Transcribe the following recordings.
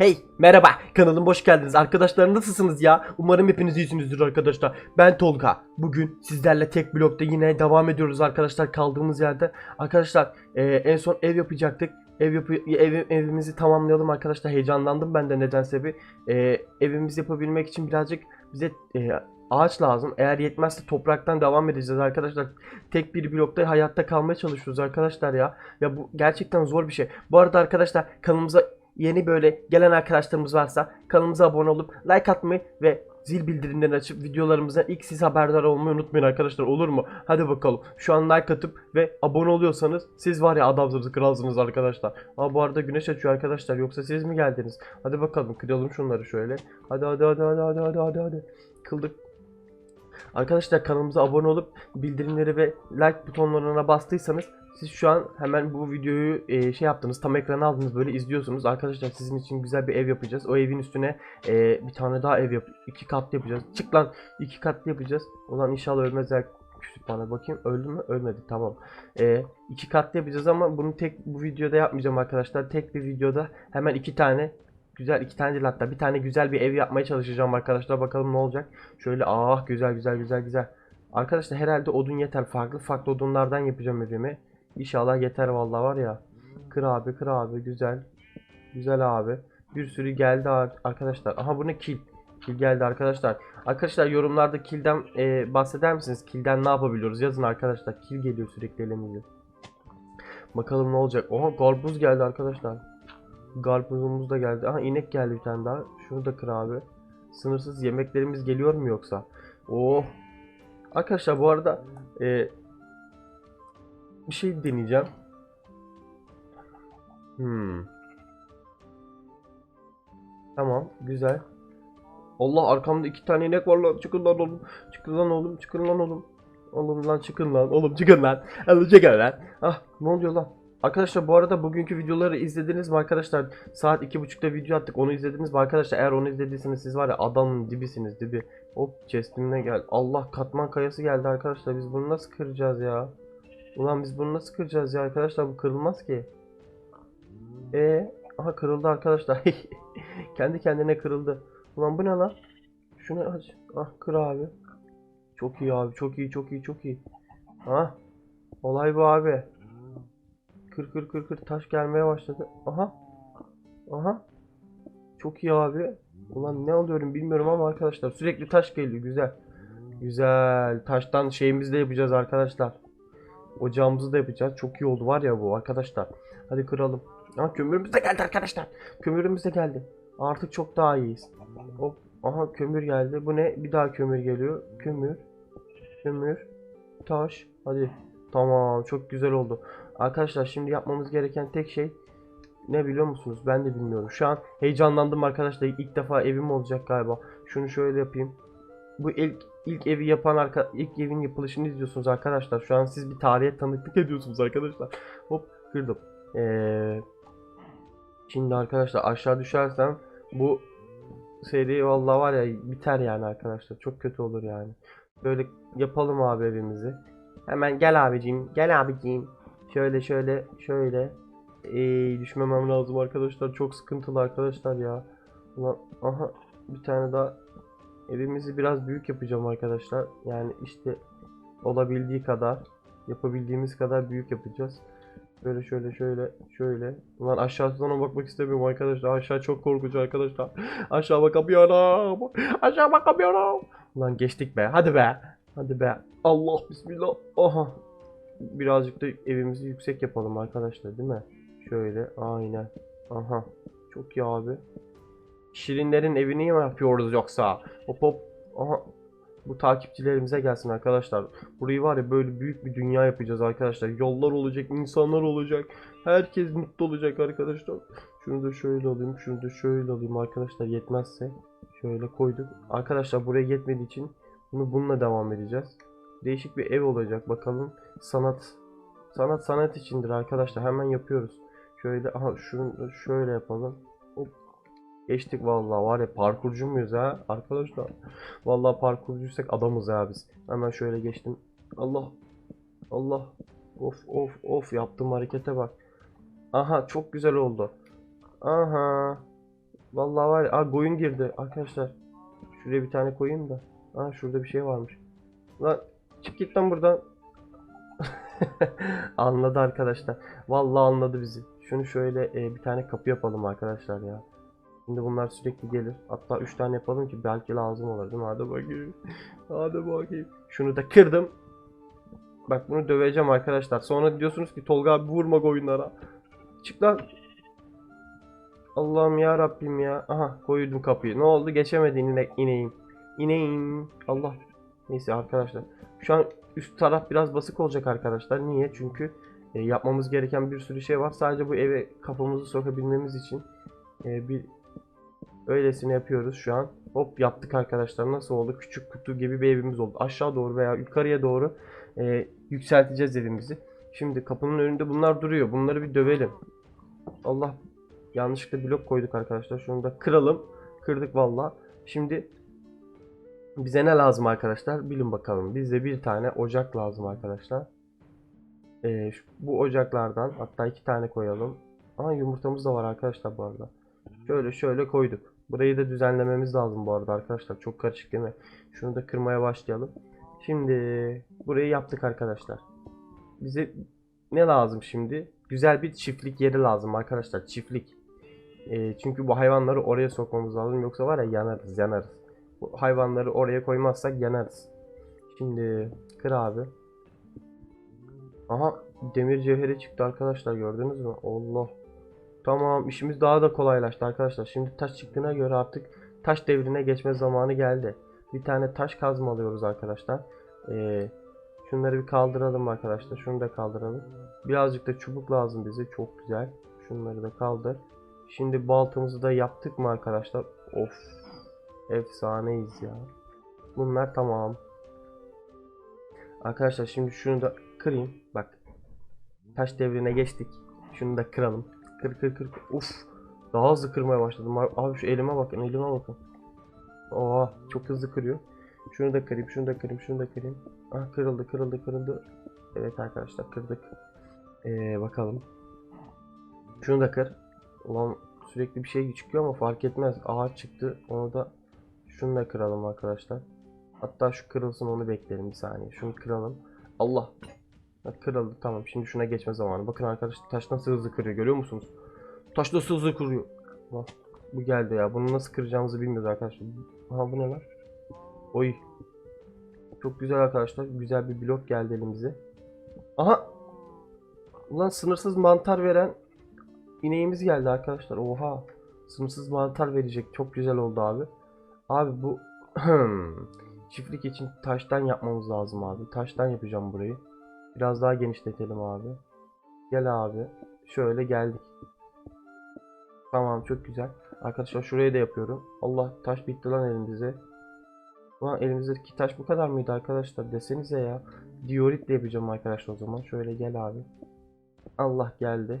Hey merhaba. Kanalıma hoş geldiniz. Arkadaşlar nasılsınız ya? Umarım hepiniz iyisinizdir arkadaşlar. Ben Tolga. Bugün sizlerle tek blokta yine devam ediyoruz arkadaşlar kaldığımız yerde. Arkadaşlar e, en son ev yapacaktık. Ev, yapı ev evimizi tamamlayalım arkadaşlar. Heyecanlandım ben de nedense bir. E, evimizi yapabilmek için birazcık bize e, ağaç lazım. Eğer yetmezse topraktan devam edeceğiz arkadaşlar. Tek bir blokta hayatta kalmaya çalışıyoruz arkadaşlar ya. Ya bu gerçekten zor bir şey. Bu arada arkadaşlar kanalımıza yeni böyle gelen arkadaşlarımız varsa kanalımıza abone olup like atmayı ve zil bildirimlerini açıp videolarımızdan ilk siz haberdar olmayı unutmayın arkadaşlar olur mu? Hadi bakalım. Şu an like atıp ve abone oluyorsanız siz var ya adamsınız kralsınız arkadaşlar. Ama bu arada güneş açıyor arkadaşlar yoksa siz mi geldiniz? Hadi bakalım kıralım şunları şöyle. Hadi hadi hadi hadi hadi hadi hadi hadi. Kıldık. Arkadaşlar kanalımıza abone olup bildirimleri ve like butonlarına bastıysanız siz şu an hemen bu videoyu e, şey yaptınız tam ekrana aldınız böyle izliyorsunuz. Arkadaşlar sizin için güzel bir ev yapacağız. O evin üstüne e, bir tane daha ev yap iki katlı yapacağız. Çık lan iki katlı yapacağız. Ulan inşallah ölmezler. Küçük bana bakayım öldü mü? Ölmedi tamam. E, iki katlı yapacağız ama bunu tek bu videoda yapmayacağım arkadaşlar. Tek bir videoda hemen iki tane güzel iki tane değil hatta bir tane güzel bir ev yapmaya çalışacağım arkadaşlar. Bakalım ne olacak. Şöyle ah güzel güzel güzel güzel. Arkadaşlar herhalde odun yeter. Farklı farklı odunlardan yapacağım evimi. İnşallah yeter vallahi var ya. Kır abi kır abi güzel. Güzel abi. Bir sürü geldi ar- arkadaşlar. Aha bu ne kil. Kil geldi arkadaşlar. Arkadaşlar yorumlarda kilden e, bahseder misiniz? Kilden ne yapabiliyoruz? Yazın arkadaşlar. Kil geliyor sürekli elimize. Bakalım ne olacak. Oha karpuz geldi arkadaşlar. Karpuzumuz da geldi. Aha inek geldi bir tane daha. Şunu da kır abi. Sınırsız yemeklerimiz geliyor mu yoksa? Oh. Arkadaşlar bu arada e, bir şey deneyeceğim. Hmm. Tamam, güzel. Allah arkamda iki tane inek var lan. Çıkın lan oğlum. Çıkın lan oğlum. Çıkın lan oğlum. Oğlum lan çıkın lan. Oğlum çıkın lan. Oğlum çıkın lan. Ah ne oluyor lan? Arkadaşlar bu arada bugünkü videoları izlediniz mi arkadaşlar? Saat iki buçukta video attık. Onu izlediniz mi arkadaşlar? Eğer onu izlediyseniz siz var ya adamın dibisiniz dibi. Hop chestimine gel. Allah katman kayası geldi arkadaşlar. Biz bunu nasıl kıracağız ya? Ulan biz bunu nasıl kıracağız ya arkadaşlar? Bu kırılmaz ki. E, aha kırıldı arkadaşlar. Kendi kendine kırıldı. Ulan bu ne lan? Şunu aç. Ah kır abi. Çok iyi abi. Çok iyi, çok iyi, çok iyi. Ah. Olay bu abi. Kır kır kır kır taş gelmeye başladı. Aha. Aha. Çok iyi abi. Ulan ne alıyorum bilmiyorum ama arkadaşlar sürekli taş geliyor. Güzel. Güzel. Taştan şeyimizi de yapacağız arkadaşlar. Ocağımızı da yapacağız. Çok iyi oldu var ya bu arkadaşlar. Hadi kıralım. Aha kömürümüz de geldi arkadaşlar. Kömürümüz de geldi. Artık çok daha iyiyiz. Hop. Aha kömür geldi. Bu ne? Bir daha kömür geliyor. Kömür. Kömür. Taş. Hadi. Tamam. Çok güzel oldu. Arkadaşlar şimdi yapmamız gereken tek şey ne biliyor musunuz? Ben de bilmiyorum. Şu an heyecanlandım arkadaşlar. İlk defa evim olacak galiba. Şunu şöyle yapayım. Bu ilk ilk evi yapan arka ilk evin yapılışını izliyorsunuz arkadaşlar. Şu an siz bir tarihe tanıklık ediyorsunuz arkadaşlar. Hop kırdım. Ee, şimdi arkadaşlar aşağı düşersem bu seri vallahi var ya biter yani arkadaşlar. Çok kötü olur yani. Böyle yapalım abi evimizi. Hemen gel abicim. Gel abicim. Şöyle şöyle şöyle. Ee, düşmemem lazım arkadaşlar. Çok sıkıntılı arkadaşlar ya. Ulan aha bir tane daha evimizi biraz büyük yapacağım arkadaşlar. Yani işte olabildiği kadar yapabildiğimiz kadar büyük yapacağız. Böyle şöyle şöyle şöyle. Ulan aşağıdan bakmak istemiyorum arkadaşlar. Aşağı çok korkunç arkadaşlar. Aşağı bakamıyorum. Aşağı bakamıyorum. Ulan geçtik be. Hadi be. Hadi be. Allah bismillah. Aha. Birazcık da evimizi yüksek yapalım arkadaşlar değil mi? Şöyle aynen. Aha. Çok iyi abi. Şirinlerin evini mi yapıyoruz yoksa? Hop hop. Aha. Bu takipçilerimize gelsin arkadaşlar. Burayı var ya böyle büyük bir dünya yapacağız arkadaşlar. Yollar olacak, insanlar olacak. Herkes mutlu olacak arkadaşlar. Şunu da şöyle alayım, şunu da şöyle alayım arkadaşlar yetmezse. Şöyle koyduk. Arkadaşlar buraya yetmediği için bunu bununla devam edeceğiz. Değişik bir ev olacak bakalım. Sanat sanat sanat içindir arkadaşlar. Hemen yapıyoruz. Şöyle aha şunu şöyle yapalım. Geçtik vallahi var ya parkurcu muyuz ha arkadaşlar? Vallahi parkurcuysak adamız ya biz. Hemen şöyle geçtim. Allah. Allah. Of of of yaptığım harekete bak. Aha çok güzel oldu. Aha. Vallahi var ya. Koyun girdi arkadaşlar. Şuraya bir tane koyayım da. Aa şurada bir şey varmış. Lan çık git lan buradan. anladı arkadaşlar. Vallahi anladı bizi. Şunu şöyle e, bir tane kapı yapalım arkadaşlar ya. Şimdi bunlar sürekli gelir. Hatta 3 tane yapalım ki belki lazım olur değil mi? Hadi bakayım. Hadi bakayım. Şunu da kırdım. Bak bunu döveceğim arkadaşlar. Sonra diyorsunuz ki Tolga abi vurma koyunlara. Çık lan. Allah'ım ya Rabbim ya. Aha koydum kapıyı. Ne oldu? Geçemedin inek ineğim. İneğim. Allah. Neyse arkadaşlar. Şu an üst taraf biraz basık olacak arkadaşlar. Niye? Çünkü e, yapmamız gereken bir sürü şey var. Sadece bu eve kafamızı sokabilmemiz için e, bir öylesine yapıyoruz şu an. Hop yaptık arkadaşlar. Nasıl oldu? Küçük kutu gibi bir evimiz oldu. Aşağı doğru veya yukarıya doğru e, yükselteceğiz evimizi. Şimdi kapının önünde bunlar duruyor. Bunları bir dövelim. Allah yanlışlıkla blok koyduk arkadaşlar. Şunu da kıralım. Kırdık valla. Şimdi bize ne lazım arkadaşlar? Bilin bakalım. Bize bir tane ocak lazım arkadaşlar. Ee, şu- bu ocaklardan hatta iki tane koyalım. Aa yumurtamız da var arkadaşlar bu arada. Şöyle şöyle koyduk. Burayı da düzenlememiz lazım bu arada arkadaşlar. Çok karışık değil mi? Şunu da kırmaya başlayalım. Şimdi burayı yaptık arkadaşlar. Bize ne lazım şimdi? Güzel bir çiftlik yeri lazım arkadaşlar. Çiftlik. Ee, çünkü bu hayvanları oraya sokmamız lazım. Yoksa var ya yanarız yanarız. Bu hayvanları oraya koymazsak yanarız. Şimdi kır abi. Aha demir cevheri çıktı arkadaşlar gördünüz mü? Allah. Tamam işimiz daha da kolaylaştı arkadaşlar. Şimdi taş çıktığına göre artık taş devrine geçme zamanı geldi. Bir tane taş kazma alıyoruz arkadaşlar. Ee, şunları bir kaldıralım arkadaşlar. Şunu da kaldıralım. Birazcık da çubuk lazım bize. Çok güzel. Şunları da kaldır. Şimdi baltamızı da yaptık mı arkadaşlar? Of. Efsaneyiz ya. Bunlar tamam. Arkadaşlar şimdi şunu da kırayım. Bak. Taş devrine geçtik. Şunu da kıralım. Kır kır kır. Uf. Daha hızlı kırmaya başladım. Abi şu elime bakın. Elime bakın. Oha. Çok hızlı kırıyor. Şunu da kırayım. Şunu da kırayım. Şunu da kırayım. Ah kırıldı kırıldı kırıldı. Evet arkadaşlar kırdık. Ee, bakalım. Şunu da kır. Ulan sürekli bir şey çıkıyor ama fark etmez. Ağaç çıktı. Onu da şunu da kıralım arkadaşlar. Hatta şu kırılsın onu bekleyelim bir saniye. Şunu kıralım. Allah. Ha, kırıldı tamam. Şimdi şuna geçme zamanı. Bakın arkadaşlar taş nasıl hızlı kırıyor görüyor musunuz? Taş nasıl hızlı kırıyor. Bak bu geldi ya. Bunu nasıl kıracağımızı bilmiyoruz arkadaşlar. Aha bu ne lan? Oy. Çok güzel arkadaşlar. Güzel bir blok geldi elimize. Aha. Ulan sınırsız mantar veren ineğimiz geldi arkadaşlar. Oha. Sınırsız mantar verecek. Çok güzel oldu abi. Abi bu çiftlik için taştan yapmamız lazım abi. Taştan yapacağım burayı. Biraz daha genişletelim abi. Gel abi. Şöyle geldik. Tamam çok güzel. Arkadaşlar şuraya da yapıyorum. Allah taş bitti lan elimize. Ulan elimizdeki taş bu kadar mıydı arkadaşlar? Desenize ya. Diorit yapacağım arkadaşlar o zaman. Şöyle gel abi. Allah geldi.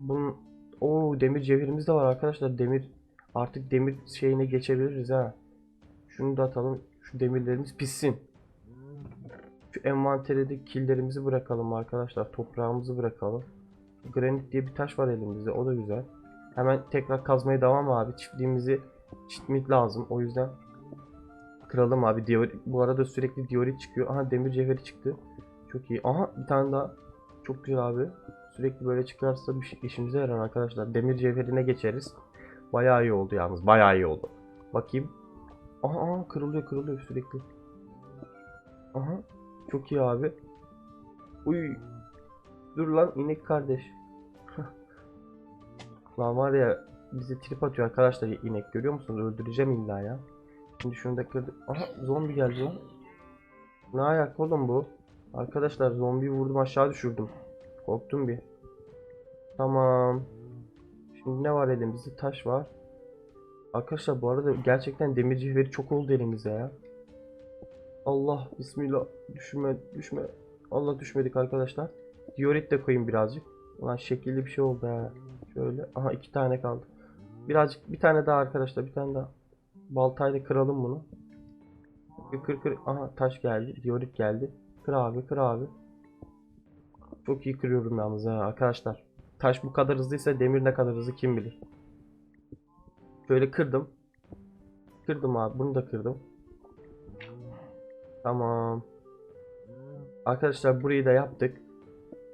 Bunun o demir cevherimiz de var arkadaşlar. Demir artık demir şeyine geçebiliriz ha. Şunu da atalım. Şu demirlerimiz pişsin. Şu envantere de killerimizi bırakalım arkadaşlar. Toprağımızı bırakalım. Granit diye bir taş var elimizde. O da güzel. Hemen tekrar kazmaya devam abi. Çiftliğimizi çitmek lazım. O yüzden kıralım abi. Diorit, bu arada sürekli diorit çıkıyor. Aha demir cevheri çıktı. Çok iyi. Aha bir tane daha. Çok güzel abi. Sürekli böyle çıkarsa bir şey işimize yarar arkadaşlar. Demir cevherine geçeriz. Bayağı iyi oldu yalnız. Bayağı iyi oldu. Bakayım. Aha, aha kırılıyor kırılıyor sürekli. Aha. Çok iyi abi. Uy. Dur lan inek kardeş. lan var ya bize trip atıyor arkadaşlar inek görüyor musunuz? Öldüreceğim illa ya. Şimdi şunu da kırdık. Aha zombi geldi lan. Ne ayak oğlum bu? Arkadaşlar zombiyi vurdum aşağı düşürdüm. Korktum bir. Tamam. Şimdi ne var elimizde? Taş var. Arkadaşlar bu arada gerçekten demir cevheri çok oldu elimizde ya. Allah bismillah düşme düşme. Allah düşmedik arkadaşlar. Diorit de koyayım birazcık. Ulan şekilli bir şey oldu ha. Şöyle. Aha iki tane kaldı. Birazcık bir tane daha arkadaşlar bir tane daha. Baltayla kıralım bunu. Kır kır kır. Aha taş geldi. Diorit geldi. Kır abi kır abi. Çok iyi kırıyorum yalnız ha arkadaşlar. Taş bu kadar hızlıysa demir ne kadar hızlı kim bilir. Şöyle kırdım. Kırdım abi. Bunu da kırdım. Tamam. Arkadaşlar burayı da yaptık.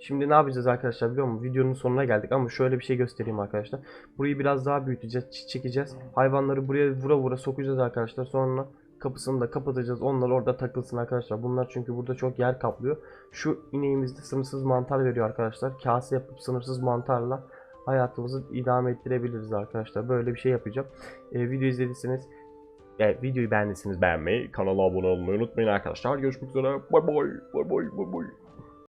Şimdi ne yapacağız arkadaşlar biliyor musunuz? Videonun sonuna geldik ama şöyle bir şey göstereyim arkadaşlar. Burayı biraz daha büyüteceğiz, çekeceğiz. Hayvanları buraya vura vura sokacağız arkadaşlar. Sonra kapısını da kapatacağız. Onlar orada takılsın arkadaşlar. Bunlar çünkü burada çok yer kaplıyor. Şu ineğimizde sınırsız mantar veriyor arkadaşlar. Kase yapıp sınırsız mantarla hayatımızı idame ettirebiliriz arkadaşlar. Böyle bir şey yapacağım. Ee, video izlediyseniz yani videoyu beğendiyseniz beğenmeyi, kanala abone olmayı unutmayın arkadaşlar. Görüşmek üzere. Bay bay. Bay bay. Bay bay.